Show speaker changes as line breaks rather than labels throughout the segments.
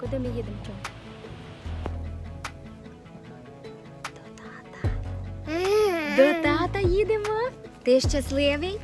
Куди ми їдемо? Чому? До тата. До тата їдемо. Ти щасливий?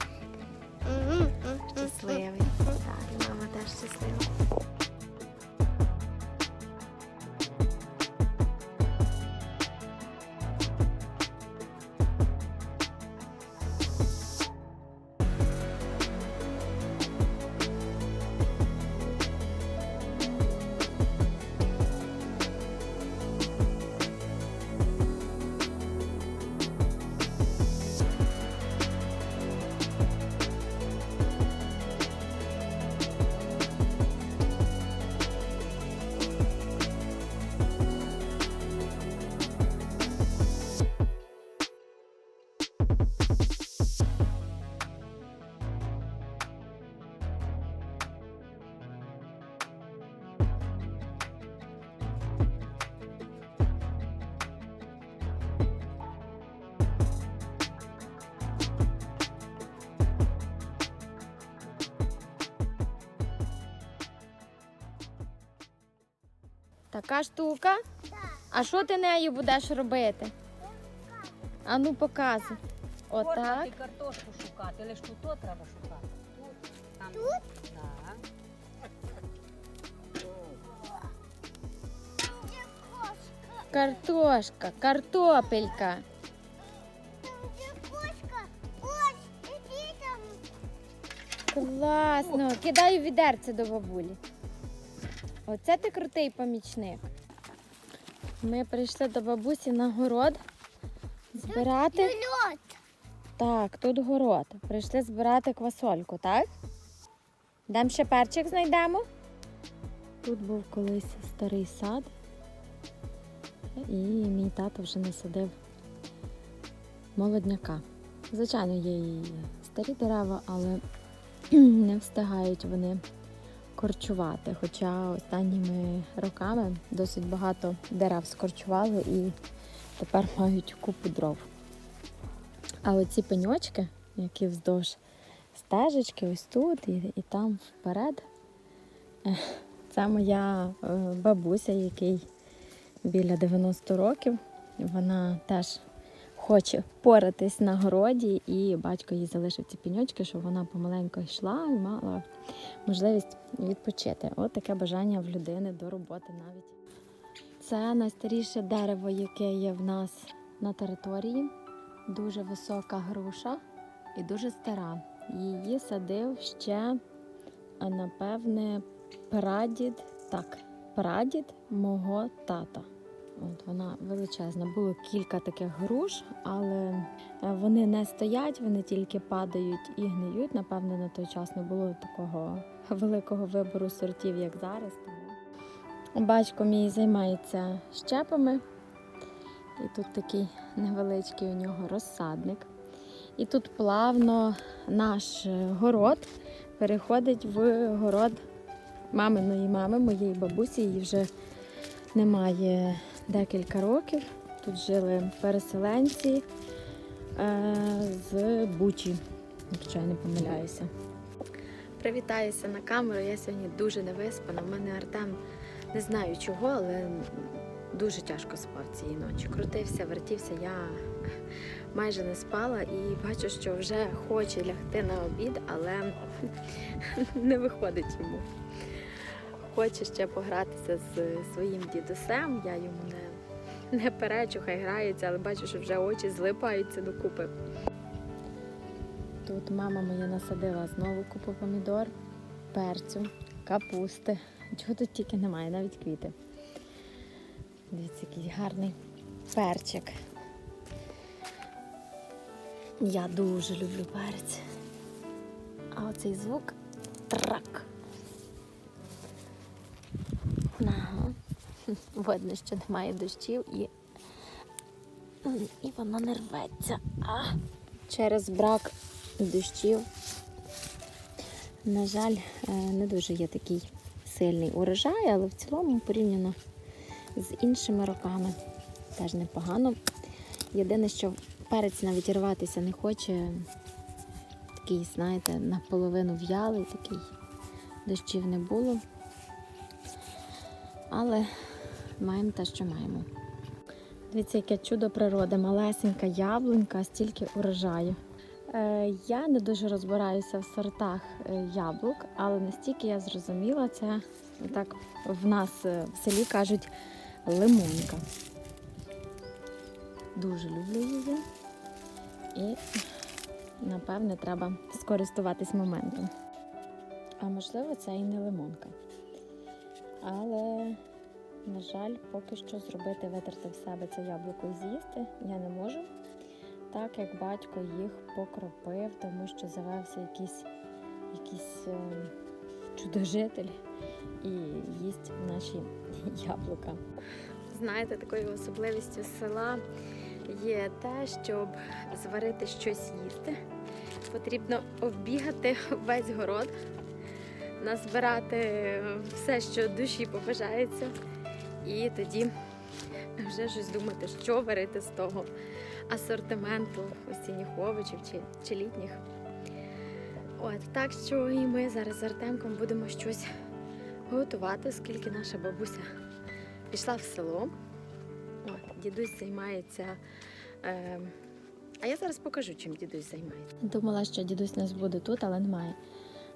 Така штука. А що ти нею будеш робити? А ну показуй. Отак.
Картошку шукати, лиш тут то треба шукати. Тут? Там. Тут? Так.
Картошка, картопелька. Класно. Кидаю відерце до бабулі. Оце ти крутий помічник. Ми прийшли до бабусі на город збирати. Так, тут город. Прийшли збирати квасольку, так? Дам ще перчик знайдемо. Тут був колись старий сад. І мій тато вже насадив молодняка. Звичайно, є і старі дерева, але не встигають вони корчувати. Хоча останніми роками досить багато дерев скорчували і тепер мають купу дров. А оці пеньочки, які вздовж стежечки, ось тут і, і там вперед, це моя е, бабуся, який біля 90 років. Вона теж хоче поратись на городі, і батько їй залишив ці пеньочки, щоб вона помаленько йшла і мала можливість відпочити. От таке бажання в людини до роботи навіть. Це найстаріше дерево, яке є в нас на території. Дуже висока груша і дуже стара. Її садив ще, напевне, прадід, так, прадід мого тата. От вона величезна. Було кілька таких груш, але е, вони не стоять, вони тільки падають і гниють. Напевне, на той час не було такого великого вибору сортів, як зараз. Батько мій займається щепами. І тут такий невеличкий у нього розсадник. І тут плавно наш е, город переходить в город маминої мами, моєї бабусі. Її вже немає декілька років. Тут жили переселенці е, з Бучі, якщо я не помиляюся. Привітаюся на камеру. Я сьогодні дуже невиспана. У мене Артем не знаю чого, але дуже тяжко спав цієї ночі. Крутився, вертівся. Я майже не спала і бачу, що вже хоче лягти на обід, але не виходить йому. Хоче ще погратися з своїм дідусем. Я йому не, не перечу, хай грається, але бачу, що вже очі злипаються докупи. Тут мама моя насадила знову купу помідор, перцю, капусти. Чого тут тільки немає, навіть квіти. Дивіться, який гарний перчик. Я дуже люблю перець. А оцей звук трак. Ага. Видно, що немає дощів і, і воно не рветься. А. Через брак дощів, на жаль, е, не дуже є такий сильний урожай, але в цілому порівняно з іншими роками теж непогано. Єдине, що перець навіть рватися не хоче. Такий, знаєте, наполовину в'ялий, такий дощів не було. Але маємо те, що маємо. Дивіться, яке чудо природи, малесенька яблунька, стільки урожаю. Е, я не дуже розбираюся в сортах е, яблук, але настільки я зрозуміла, це так в нас е, в селі кажуть лимонка. Дуже люблю її. І напевне треба скористуватись моментом. А можливо, це і не лимонка. Але, на жаль, поки що зробити, витерти в себе це яблуко і з'їсти я не можу. Так як батько їх покропив, тому що завевся якийсь, якийсь е, чудожитель і їсть наші яблука. Знаєте, такою особливістю села є те, щоб зварити щось їсти. Потрібно оббігати весь город, назбирати все, що душі побажається, і тоді вже щось думати, що варити з того асортименту осінніх овочів чи, чи літніх. От, так що і ми зараз з Артемком будемо щось готувати, оскільки наша бабуся пішла в село. От, дідусь займається. Е, а я зараз покажу, чим дідусь займається. Думала, що дідусь нас буде тут, але немає.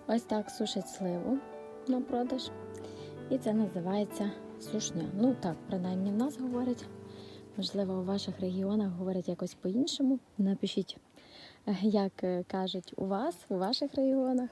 Ось так сушить сливу на продаж. І це називається сушня. Ну так, принаймні в нас говорять. Можливо, у ваших регіонах говорять якось по-іншому. Напишіть, як е, кажуть у вас, у ваших регіонах.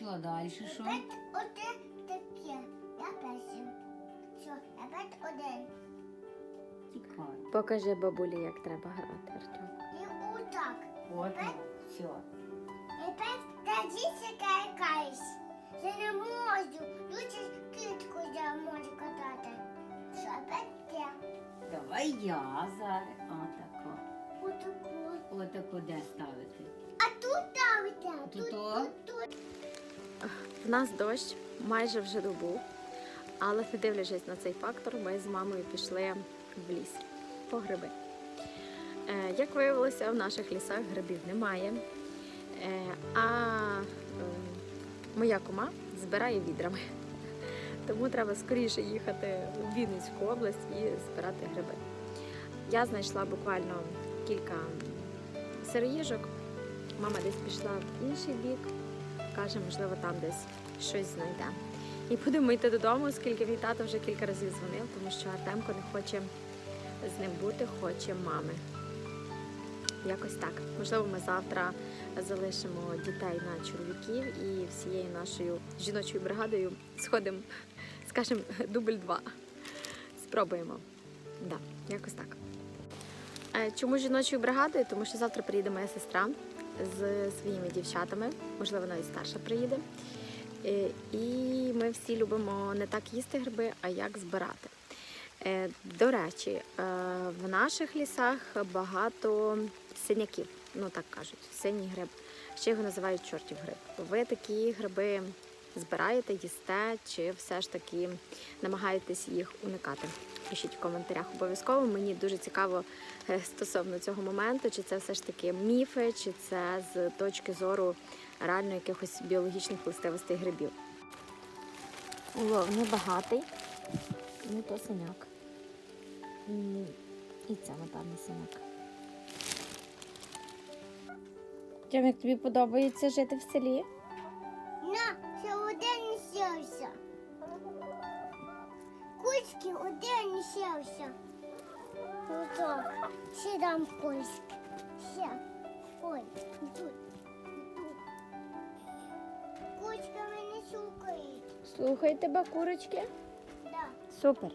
Що далі? Що?
Опять один таке. Я перший. Все, опять один.
Тікай.
Покажи бабулі, як треба грати, Артем.
І отак.
От, все.
І опять дадіться якась. Я не можу. Лучше китку я можу катати. Що, опять те.
Давай я зараз. Отако.
Отаку.
Отако де ставити?
А тут давите.
Тут
Тут, тут, тут.
В нас дощ майже вже добу, але не дивлячись на цей фактор, ми з мамою пішли в ліс по гриби. Е, Як виявилося, в наших лісах грибів немає. Е, А е, моя кума збирає відрами. Тому треба скоріше їхати в Вінницьку область і збирати гриби. Я знайшла буквально кілька сироїжок. Мама десь пішла в інший бік, каже, можливо, там десь щось знайде. І будемо йти додому, оскільки мій тато вже кілька разів дзвонив, тому що Артемко не хоче з ним бути, хоче мами. Якось так. Можливо, ми завтра залишимо дітей на чоловіків і всією нашою жіночою бригадою сходимо, скажімо, дубль два. Спробуємо. Да, якось так. Е, Чому жіночою бригадою? Тому що завтра приїде моя сестра з своїми дівчатами, можливо, навіть старша приїде. Е, І ми всі любимо не так їсти гриби, а як збирати. Е, До речі, е, в наших лісах багато синяків, ну так кажуть, синій гриб. Ще його називають чортів гриб. Ви такі гриби збираєте, їсте, чи все ж таки намагаєтесь їх уникати? Пишіть в коментарях обов'язково. Мені дуже цікаво е, стосовно цього моменту, чи це все ж таки міфи, чи це з точки зору реально якихось біологічних властивостей грибів. Улов небагатий, ну то синяк. І це, напевно, синяк. Тьом, як тобі подобається жити в селі?
Кучки один сівся. Ну то, ще дам польськ. Ще. Ой, тут. Тут. Кучка мене шукають.
Слухай тебе, курочки.
Да.
Супер.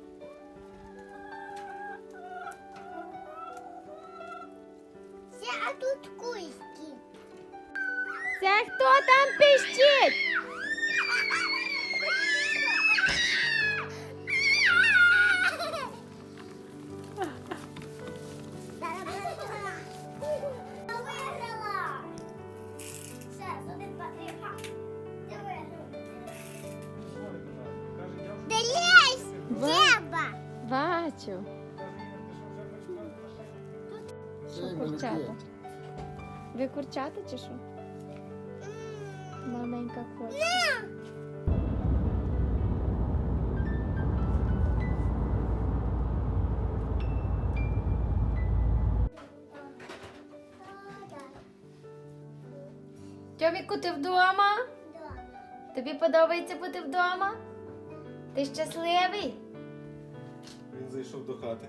Ще, а тут кучки.
Це хто там пищить? Бачу. Що курчата? Ви курчата чи що? Маленька хоче. Тьоміку, ти вдома?
Дома.
Тобі подобається бути вдома? Ти щасливий?
Зайшов до хати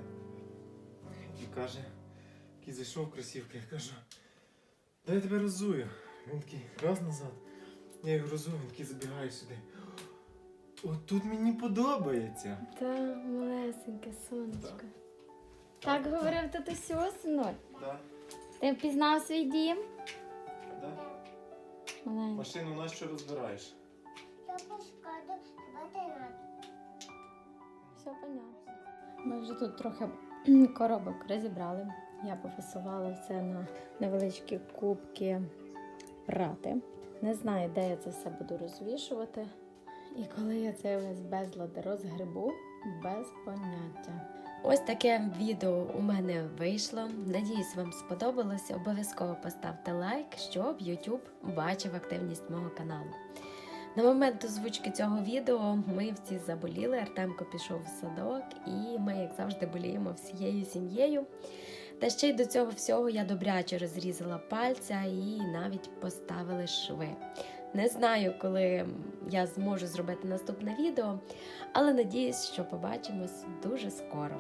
і каже, який зайшов красівка, я кажу, дай я тебе розую. Він такий раз назад. Я його розую, він такий забігає сюди. От тут мені подобається.
Та, малесеньке сонечко. Так говорив татусю, синок.
Да,
Ти впізнав свій дім?
да.
Маленький.
Машину нащо розбираєш?
Я пошкоду батарат.
Все понятно. Ми вже тут трохи коробок розібрали. Я пофасувала все на невеличкі кубки прати. Не знаю, де я це все буду розвішувати. І коли я це весь безлад розгребу, без поняття. Ось таке відео у мене вийшло. Надіюсь, вам сподобалось. Обов'язково поставте лайк, щоб YouTube бачив активність мого каналу. На момент озвучки цього відео ми всі заболіли. Артемко пішов в садок, і ми, як завжди, боліємо всією сім'єю. Та ще й до цього всього я добряче розрізала пальця і навіть поставили шви. Не знаю, коли я зможу зробити наступне відео, але надіюсь, що побачимось дуже скоро.